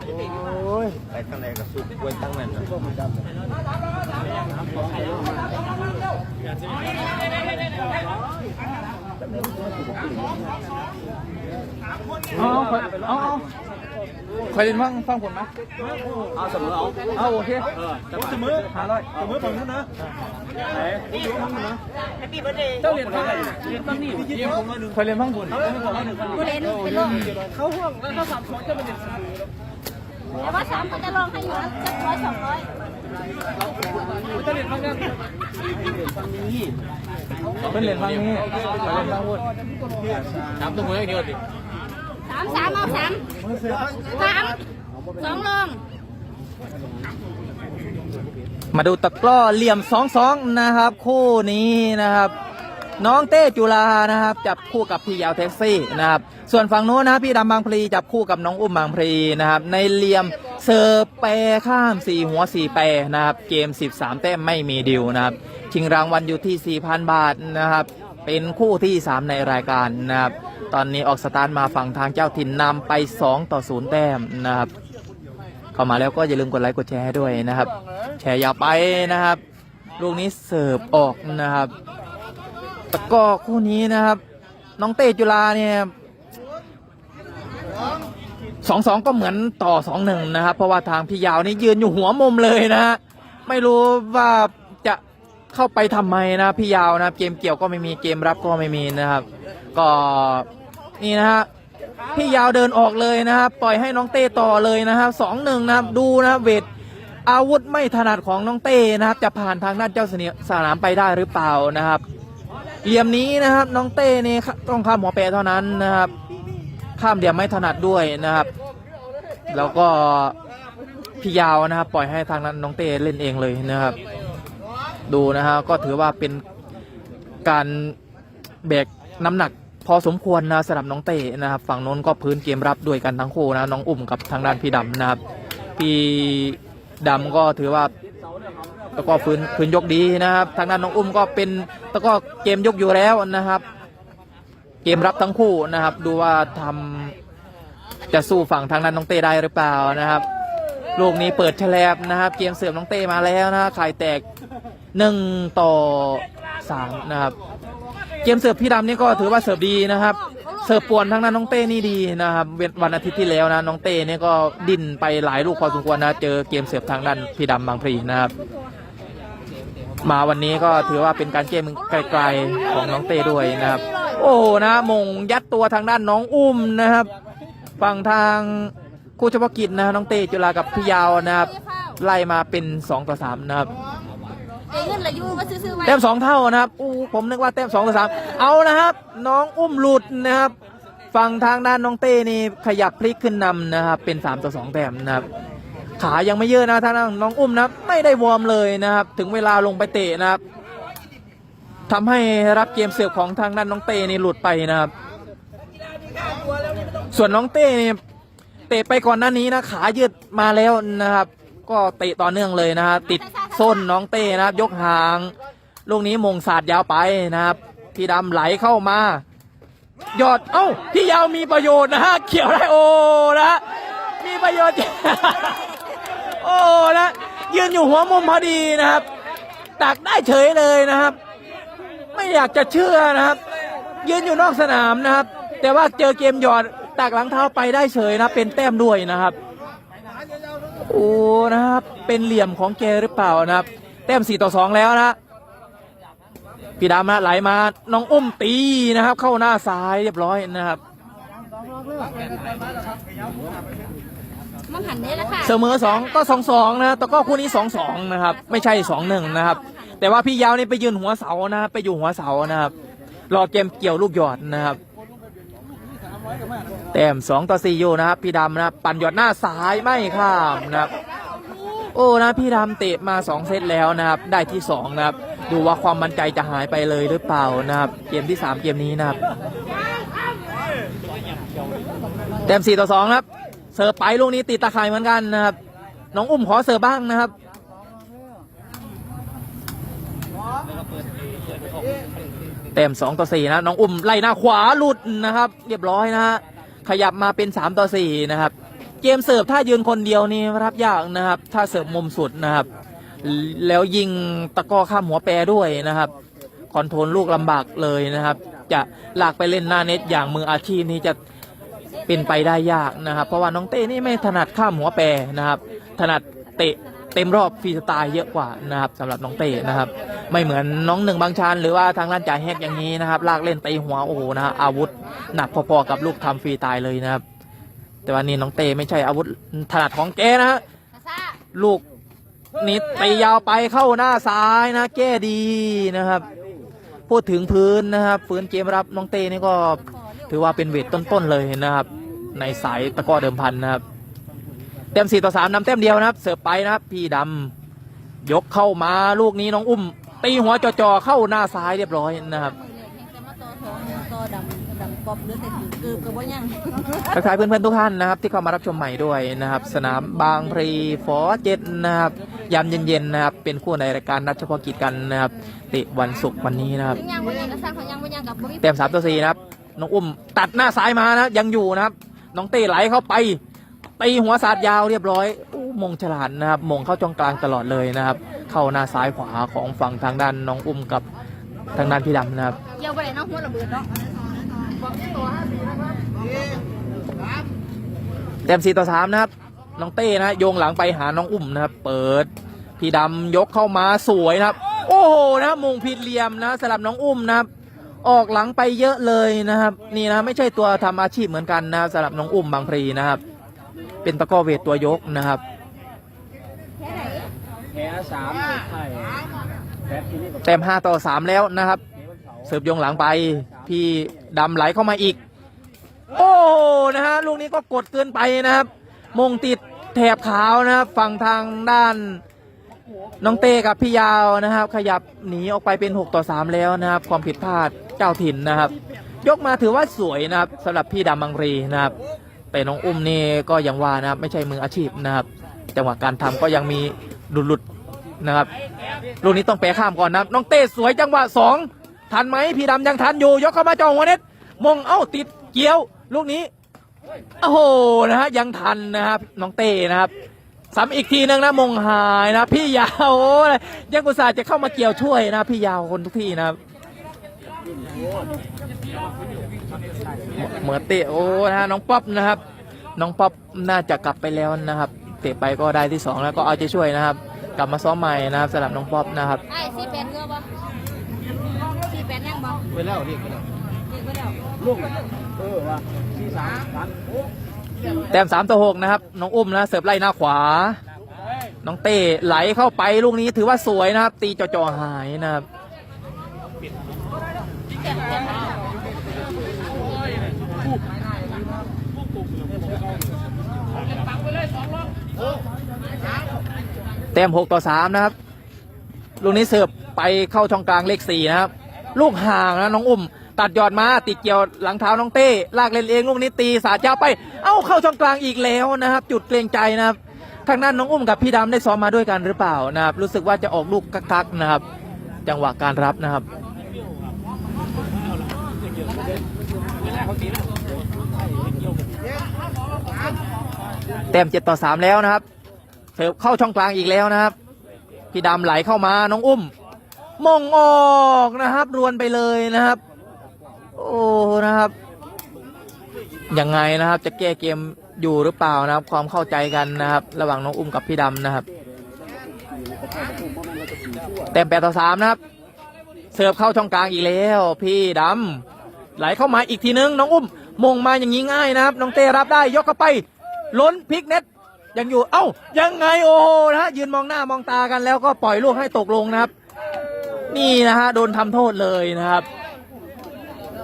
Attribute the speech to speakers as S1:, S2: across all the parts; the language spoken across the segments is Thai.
S1: โอ้ยไปทางไหนกับสุดกล้วยตั้งนั้นนะ
S2: เอาเอาเอา เอาคอยเล่นฟังฟังผลไหม
S1: เอาเสมอเอา
S2: เอาโอเค
S1: เสมอ
S2: ห้าร้อย
S1: เสมอฝั่งนู้นนะไหนอยู่ฝั่งนู้นนะ
S2: เจ้าเรียนฟังเรียนฟังนี่คอยเล่นฟังผล
S3: กูเล่นเป็นโรค
S2: เขาห่วงแล้วเขาสามคนจะเป็นเด็ก
S3: แต่ว่าสามคนจะลองให้อยู่นะสักร้อยสองร้อย
S2: จะเรียนฟังกันเป็นเรียนฟังนี่คอยเล่นฟังพูดถามตรงนี้เดียวดิ
S3: สามสามเอาสามสามสองลง
S2: มาดูตะกร้อเหลี่ยมสองสองนะครับ คู่นี้นะครับ น้องเต้จุฬานะครับ จับคู่กับพี่ยาวแท็กซี่นะครับ ส่วนฝั่งโน้นนะพี่ดำบางพลีจับคู่กับน้องอุ้มบางพลีนะครับ ในเหลี่ยมเสิร์ฟแปรข้ามสี่หัวสี่แปรนะครับ เกม 13 แต้มไม่มีดิวนะครับชิงรางวัลอยู่ที่ 4,000 บาทนะครับ เป็นคู่ที่ 3 ในรายการนะครับ ตอนนี้ออกสตาร์ทมาฝั่งทางเจ้าถิ่นนำไป 2 ต่อ 0 แต้มนะครับ เข้ามาแล้วก็อย่าลืมกดไลค์กดแชร์ด้วยนะครับ แชร์ยาวไปนะครับ ลูกนี้เสิร์ฟออกนะครับตะก้อคู่นี้นะครับ น้องเตจุฬาเนี่ยสองสองก็เหมือนต่อสองหนึ่งนะครับ เพราะว่าทางพี่ยาวนี่ยืนอยู่หัวมุมเลยนะฮะไม่รู้ว่าจะเข้าไปทำไมนะพี่ยาวนะเกมเกี่ยวก็ไม่มีเกมรับก็ไม่มีนะครับ ก็ นี่นะฮะพี่ยาวเดินออกเลยนะครับ ปล่อยให้น้องเต้ต่อเลยนะครับสองหนึ่งนะครับดูนะครับเวทอาวุธไม่ถนัดของน้องเต้นะครับ จะผ่านทางด้านเจ้าเสนีสนามไปได้หรือเปล่านะครับเหลี่ยมนี้นะครับน้องเต้นี่ต้องข้ามหัวแปรเท่านั้นนะครับ ข้ามเหลี่ยมไม่ถนัดด้วยนะครับ แล้วก็พี่ยาวนะครับ ปล่อยให้ทางนั้นน้องเต้เล่นเองเลยนะครับ ดูนะฮะก็ถือว่าเป็นการแบกน้ำหนัก พอสมควรนะสำหรับน้องเต้นะครับ ฝั่งโน้นก็พื้นเกมรับด้วยกันทั้งคู่นะน้องอุ้มกับทางด้านพี่ดำนะครับ พี่ดำก็ถือว่าแล้วก็พื้นพื้นยกดีนะครับ ทางด้านน้องอุ้มก็เป็นแล้วก็เกมยกอยู่แล้วนะครับ เกมรับทั้งคู่นะครับ ดูว่าทำจะสู้ฝั่งทางด้านน้องเต้ได้หรือเปล่านะครับลูกนี้เปิดแฉลบนะครับ เกมเสริมน้องเต้มาแล้วนะไข่แตกหนึ่งต่อสามนะครับ เกมเสิร์ฟพี่ดำนี่ก็ถือว่าเสิร์ฟดีนะครับ เสิร์ฟป่วนทั้งนั้นน้องเต้นี่ดีนะครับวันอาทิตย์ที่แล้วนะน้องเต้นี่ก็ดิ้นไปหลายลูกพอสมควรนะ เจอเกมเสิร์ฟทางด้านพี่ดำบางพลีนะครับ มาวันนี้ก็ถือว่าเป็นการเกมไกลๆของน้องเต้ด้วยนะครับ โอ้นะมงยัดตัวทางด้านน้องอุ้มนะครับฝั่งทางคู่เฉพาะกิจนะน้องเต้จุฬากับพี่ยาวนะครับ ไล่มาเป็น 2 ต่อ 3 นะครับ
S3: เงินละยูมาซื้อๆไว้
S2: แต้มสองเท่านะครับอู้ผมนึกว่าแต้มสองต่อสามเอานะครับ น้องอุ้มหลุดนะครับ ฝั่งทางด้านน้องเต้นี่ขยับพลิกขึ้นนำนะครับ เป็นสามต่อสองแต้มนะครับ ขายังไม่เยอะนะทางด้านน้องอุ้มนะครับไม่ได้วอร์มเลยนะครับ ถึงเวลาลงไปเตะนะครับทำให้รับเกมเสิร์ฟของทางด้านน้องเต้นี่หลุดไปนะครับ ส่วนน้องเต้นี่เตะไปก่อนหน้านี้นะขายืดมาแล้วนะครับ ก็เตะต่อเนื่องเลยนะครับติด ส้นน้องเต้นะครับ ยกหางลูกนี้มงสาดยาวไปนะครับ พี่ดำไหลเข้ามา ยอดเอ้าพี่ยาวมีประโยชน์นะฮะเขียวได้โอนะฮะมีประโยชน์ โอ้นะยืนอยู่หัวมุมพอดีนะครับ ตักได้เฉยเลยนะครับ ไม่อยากจะเชื่อนะครับ ยืนอยู่นอกสนามนะครับ แต่ว่าเจอเกมหยอดตักหลังเท้าไปได้เฉยนะเป็นแต้มด้วยนะครับ โอ้นะครับ เป็นเหลี่ยมของแกหรือเปล่านะครับ แต้ม4ต่อ2แล้วนะพี่ดำนะไหลมาน้องอุ้มตีนะครับ เข้าหน้าซ้ายเรียบร้อยนะครับ
S3: มันหันนี้แหละค่ะ
S2: เสมอสองก็สองสองนะแต่ก็คู่นี้สองสองนะครับ ไม่ใช่สองหนึ่งนะครับ แต่ว่าพี่ยาวนี่ไปยืนหัวเสานะครับไปอยู่หัวเสานะครับ รอเกมเกี่ยวลูกหยอดนะครับ แต้มสองต่อสี่อยู่นะครับ พี่ดำนะครับ ปั่นหยอดหน้าซ้ายไม่ข้ามนะครับ โอ้นะพี่ดำเตะมาสองเซตแล้วนะครับ ได้ที่สองนะครับ ดูว่าความมั่นใจจะหายไปเลยหรือเปล่านะครับ เกมที่สามเกมนี้นะครับเต็มสี่ต่อสองนะครับ เสิร์ฟไปลูกนี้ติดตาข่ายเหมือนกันนะครับ น้องอุ้มขอเสิร์ฟบ้างนะครับ เต็ม2ต่อ4นะน้องอุ้มไล่หน้าขวาหลุดนะครับ เรียบร้อยนะฮะขยับมาเป็น 3 ต่อ 4 นะครับ เกมเสิร์ฟถ้ายืนคนเดียวนี่รับยากนะครับ ถ้าเสิร์ฟมุมสุดนะครับ แล้วยิงตะก้อข้ามหัวแปรด้วยนะครับคอนโทรลลูกลำบากเลยนะครับ จะหลากไปเล่นหน้าเน็ตอย่างมืออาชีพนี่จะเป็นไปได้ยากนะครับ เพราะว่าน้องเต้นี่ไม่ถนัดข้ามหัวแปรนะครับ ถนัดเตะ เต็มรอบฟรีสไตล์เยอะกว่านะครับสำหรับน้องเต้นะครับ ไม่เหมือนน้องหนึ่งบางชานหรือว่าทางด้านจ่ายแฮกอย่างนี้นะครับ ลากเล่นตีหัวโอ้โหนะอาวุธหนักพอๆกับลูกทำฟรีสไตล์เลยนะครับ แต่ว่านี่น้องเต้ไม่ใช่อาวุธถนัดของแกนะฮะลูกนิดตียาวไปเข้าหน้าซ้ายนะ แก้ดีนะครับ พูดถึงพื้นนะครับพื้นเกมรับน้องเต้นี่ก็ถือว่าเป็นเวทต้นๆเลยนะครับ ในสายตะก้อเดิมพันนะครับ เต็มสี่ต่อสามนำเต็มเดียวนะครับ เสิร์ฟไปนะครับ พี่ดำยกเข้ามาลูกนี้น้องอุ้มตีหัวจ่อๆเข้าหน้าซ้ายเรียบร้อยนะครับ
S3: มือเลยแข่งแต่มาต่อทองต่อดำดำกอบหรือแต่ถือเกือบกับว่ายัง
S2: ทักทายเพื่อนๆทุกท่านนะครับ ที่เข้ามารับชมใหม่ด้วยนะครับ สนามบางพลีฟอร์เจ็ดนะครับยามเย็นๆนะครับ เป็นคู่ในรายการนัดเฉพาะกิจกันนะครับเตะวันศุกร์วันนี้นะครับ
S3: ยังว่ายังกระซ่าเขายังว่ายังกับบ่มี
S2: เต็มสามตัวสี่นะครับน้องอุ้มตัดหน้าซ้ายมานะยังอยู่นะครับ น้องเต้ไหลเข้าไป ตีหัวสาดยาวเรียบร้อยอู้มงฉลาดนะครับ มงเข้าจองกลางตลอดเลยนะครับ เข้าหน้าซ้ายขวาของฝั่งทางด้านน้องอุ้มกับทางด้านพี่ดำนะครับ
S3: เกี่ยวไปเลยน้องหัวระเบิดเนาะ
S2: เต็มสี่ต่อสามนะครับ น้องเต้นะโยงหลังไปหาน้องอุ้มนะครับ เปิด พี่ดำยกเข้ามาสวยนะครับ โอ้โหนะครับมงผิดเหลี่ยมนะสลับน้องอุ้มนะครับออกหลังไปเยอะเลยนะครับ นี่นะไม่ใช่ตัวทำอาชีพเหมือนกันนะครับสำหรับน้องอุ้มบางพลีนะครับ เป็นตะกร้อเวทตัวยกนะครับ
S1: แพ้สามไทยแพ้ที่นี่กับ
S2: เต็มห้าต่อสามแล้วนะครับ เสิร์ฟยงหลังไป พี่ดำไหลเข้ามาอีก โอ้นะฮะลูกนี้ก็กดเกินไปนะครับ มงติดแถบขาวนะครับ ฝั่งทางด้าน น้องเต้กับพี่ยาวนะครับ ขยับหนีออกไปเป็น 6 ต่อ 3 แล้วนะครับ ความผิดพลาดเจ้าถิ่นนะครับ ยกมาถือว่าสวยนะครับสำหรับพี่ดำบังรีนะครับ แต่น้องอุ้มนี่ก็ยังว่านะครับ ไม่ใช่มืออาชีพนะครับ จังหวะการทำก็ยังมีหลุดๆนะครับลูกนี้ต้องแปรข้ามก่อนนะน้องเต้สวยจังหวะสองทันไหมพี่ดำยังทันอยู่ ยกเข้ามาจองหัวเน็ตมงเอ้าติดเกี่ยว ลูกนี้โอ้โหนะฮะยังทันนะครับน้องเต้นะครับซ้ำอีกทีนึงนะมงหายนะ พี่ยาวโอ้ยยังกุศลจะเข้ามาเกี่ยวช่วยนะ พี่ยาวคนทุกที่นะครับ เหมือนเตะโอ้นะฮะน้องป๊อปนะครับ น้องป๊อปน่าจะกลับไปแล้วนะครับ เตะไปก็ได้ที่สองแล้วก็เอาใจช่วยนะครับ กลับมาซ้อมใหม่นะครับสำหรับน้องป๊อปนะครับ
S3: ไอ้สี่แปดเงือบ่สี่แปดยังบ่
S1: ไปแล้วเรียกไปแล้ว
S3: เด็กไปแล้ว
S1: ลูกเออว่าที่สามสามโอ้
S2: แต้มสามต่อหกนะครับ น้องอุ้มนะเสิร์ฟไล่หน้าขวา น้องเต้ไหลเข้าไปลูกนี้ถือว่าสวยนะครับ ตีจ่อๆหายนะครับ แต้มหกต่อสามนะครับ ลูกนี้เสิร์ฟไปเข้าช่องกลางเลขสี่นะครับ ลูกห่างนะน้องอุ้ม ตัดยอดมาติดเกี่ยวหลังเท้าน้องเต้ ลากเล่นเองลูกนี้ตีสาดยาวไป เอ้าเข้าช่องกลางอีกแล้วนะครับ จุดเกรงใจนะครับ ทางด้านน้องอุ้มกับพี่ดำได้ซ้อมมาด้วยกันหรือเปล่านะครับ รู้สึกว่าจะออกลูกกักๆนะครับ จังหวะการรับนะครับ แต้มเจ็ดต่อสามแล้วนะครับเสิร์ฟเข้าช่องกลางอีกแล้วนะครับ พี่ดำไหลเข้ามาน้องอุ้ม มงออกนะครับ รวนไปเลยนะครับ โอ้นะครับยังไงนะครับ จะแก้เกมอยู่หรือเปล่านะครับ ความเข้าใจกันนะครับ ระหว่างน้องอุ้มกับพี่ดำนะครับแต้มแปดต่อสามนะครับ เสิร์ฟเข้าช่องกลางอีกแล้ว พี่ดำไหลเข้ามาอีกทีนึง น้องอุ้มมงมาอย่างนี้ง่ายนะครับ น้องเต้รับได้ยกเข้าไป ล้นพลิกเน็ตยังอยู่ เอ้า ยังไงโอ้โหนะฮะยืนมองหน้ามองตากันแล้วก็ปล่อยลูกให้ตกลงนะครับ นี่นะฮะโดนทำโทษเลยนะครับ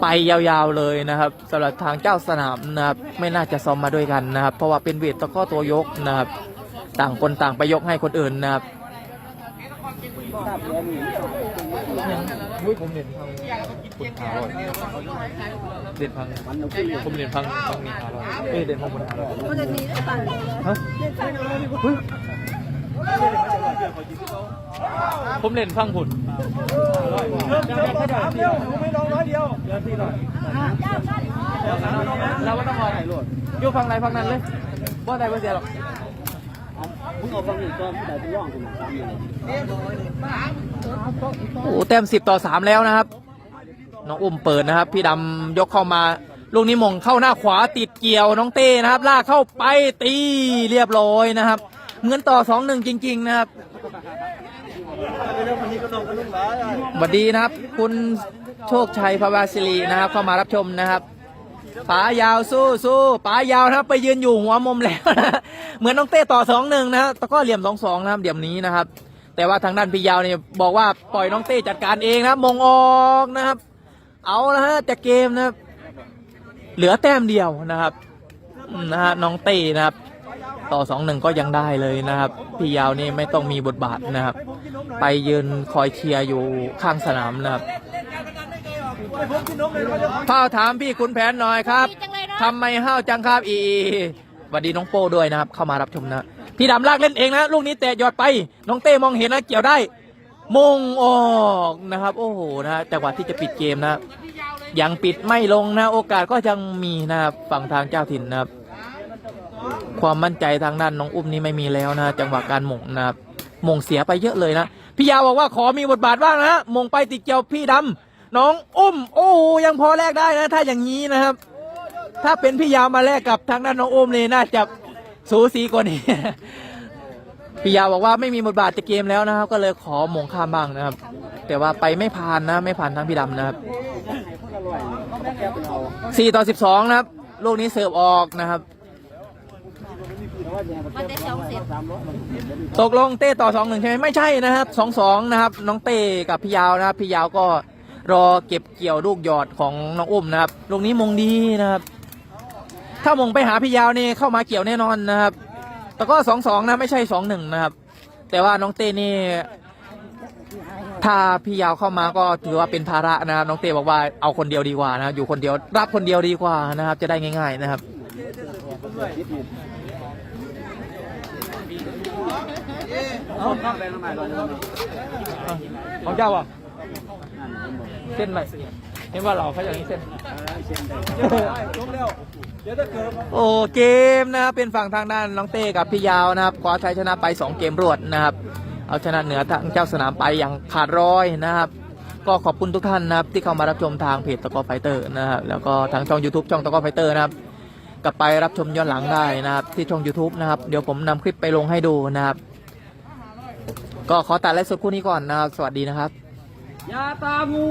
S2: ไปยาวๆเลยนะครับสำหรับทางเจ้าสนามนะครับ ไม่น่าจะซ้อมมาด้วยกันนะครับ เพราะว่าเป็นเวทตะข้อตัวยกนะครับ ต่างคนต่างไปยกให้คนอื่นนะครับ อุ้ยผมเด่นพังคุณทารอดเด่นพัง
S1: มันเอาขึ้น
S2: ผมเด่นพังพังมีทารอดเอ้ยเด่นพังคุณทารอด
S3: มันจะมีได้ป่ะ
S2: ฮะเฮ้ยผมเล่นฟังผุน
S1: เร็วไม่ลองร้อยเดียวเดือนที่ร้อย
S2: เราต้องรอถ่ายรูปอยู่ฟังไหนฟังนั้นเลยว่าได้ว่เสียหรอก โอ้โหแต้มสิบต่อสามแล้วนะครับ น้องอุ้มเปิดนะครับ พี่ดำยกเข้ามา ลูกนี้มงเข้าหน้าขวาติดเกี่ยวน้องเต้นะครับ ลากเข้าไปตีเรียบร้อยนะครับเหมือนต่อสองหนึ่งจริง ๆ นะครับ
S1: เรื่องนนี้ก็ต้องกระลุ่มหลาย
S2: สวัสดีนะครับ คุณโชคชัยพาวาสิรินะครับ เข้ามารับชมนะครับป๋ายาวสู้สู้ป๋ายาวนะครับ ไปยืนอยู่หัวมุมแล้วนะ เหมือนน้องเต้ต่อสองหนึ่งนะครับตะกร้อเหลี่ยมสองสองนะครับเหลี่ยมนี้นะครับ แต่ว่าทางด้านพี่ยาวเนี่ยบอกว่าปล่อยน้องเต้จัดการเองนะครับมงออกนะครับ เอาละฮะจะเกมนะครับ เหลือแต้มเดียวนะครับอืมนะฮะน้องเต้นะครับ ต่อสองหนึ่งก็ยังได้เลยนะครับ พี่ยาวนี่ไม่ต้องมีบทบาทนะครับ ไปยืนคอยเชียร์อยู่ข้างสนามนะครับ
S1: ไปผมกินนมเลยนะ
S2: ข้าวถามพี่คุณแผนหน่อยครับ
S3: ดีจังเลยเนอะ
S2: ทำไมห้าวจังครับอี สวัสดีน้องโป้ด้วยนะครับ เข้ามารับชมนะพี่ดำลากเล่นเองนะลูกนี้เตะยอดไป น้องเต้มองเห็นนะเกี่ยวได้ มงออกนะครับ โอ้โหนะจังหวะที่จะปิดเกมนะยังปิดไม่ลงนะ โอกาสก็ยังมีนะครับฝั่งทางเจ้าถิ่นนะครับ ความมั่นใจทางด้านน้องอุ้มนี่ไม่มีแล้วนะ จังหวะการมงนะครับมงเสียไปเยอะเลยนะพี่ยาวบอกว่าขอมีบทบาทบ้างนะมงไปติดเกี่ยวพี่ดำน้องอุ้ม โอ้ยังพอแลกได้นะ ถ้าอย่างนี้นะครับ ถ้าเป็นพี่ยาวมาแลกกับทางด้านน้องอุ้มนี่น่าจะสูสีกว่านี้ พี่ยาวบอกว่าไม่มีบทบาทจะเกมแล้วนะครับ ก็เลยขอหมงข้ามบ้างนะครับ แต่ว่าไปไม่ผ่านนะ ไม่ผ่านทางพี่ดำนะครับสี่ต่อสิบสองนะครับ ลูกนี้เสิร์ฟออกนะครับ
S3: มันได้สองสร็จ
S2: ตกลงเต้ต่อสองหนึ่งใช่ไหมไม่ใช่นะครับสองสองนะครับ น้องเต้กับพี่ยาวนะครับ พี่ยาวก็รอเก็บเกี่ยวลูกหยอดของน้องอุ้มนะครับ ลูกนี้มงดีนะครับ ถ้ามงไปหาพี่ยาวนี่เข้ามาเกี่ยวแน่นอนนะครับ แต่ก็สองสองนะไม่ใช่สองหนึ่งนะครับ แต่ว่าน้องเต้นี่ ถ้าพี่ยาวเข้ามาก็ถือว่าเป็นภาระนะครับ น้องเต้บอกว่าเอาคนเดียวดีกว่านะอยู่คนเดียวรับคนเดียวดีกว่านะครับ จะได้ง่าย ๆนะครับ
S1: เขาเลย
S2: ของเจ้าอะเส้นอะไรเห็นว่าเราเขาอย่างนี้เส้น โอ้เกมนะครับเป็นฝั่งทางด้านน้องเต้กับพี่ยาวนะครับคว้าชัยชนะไป 2 เกมรวดนะครับ เอาชนะเหนือทางเจ้าสนามไปอย่างขาดร้อยนะครับ ก็ขอบคุณทุกท่านนะครับที่เข้ามารับชมทางเพจตะกอไฟเตอร์นะครับแล้วก็ทางช่อง YouTube ช่องตะกอไฟเตอร์นะครับ กลับไปรับชมย้อนหลังได้นะครับ ที่ช่อง YouTube นะครับเดี๋ยวผมนำคลิปไปลงให้ดูนะครับ ก็ขอตัดไลฟ์สดคู่นี้ก่อนนะครับ สวัสดีนะครับ
S1: ยาตางู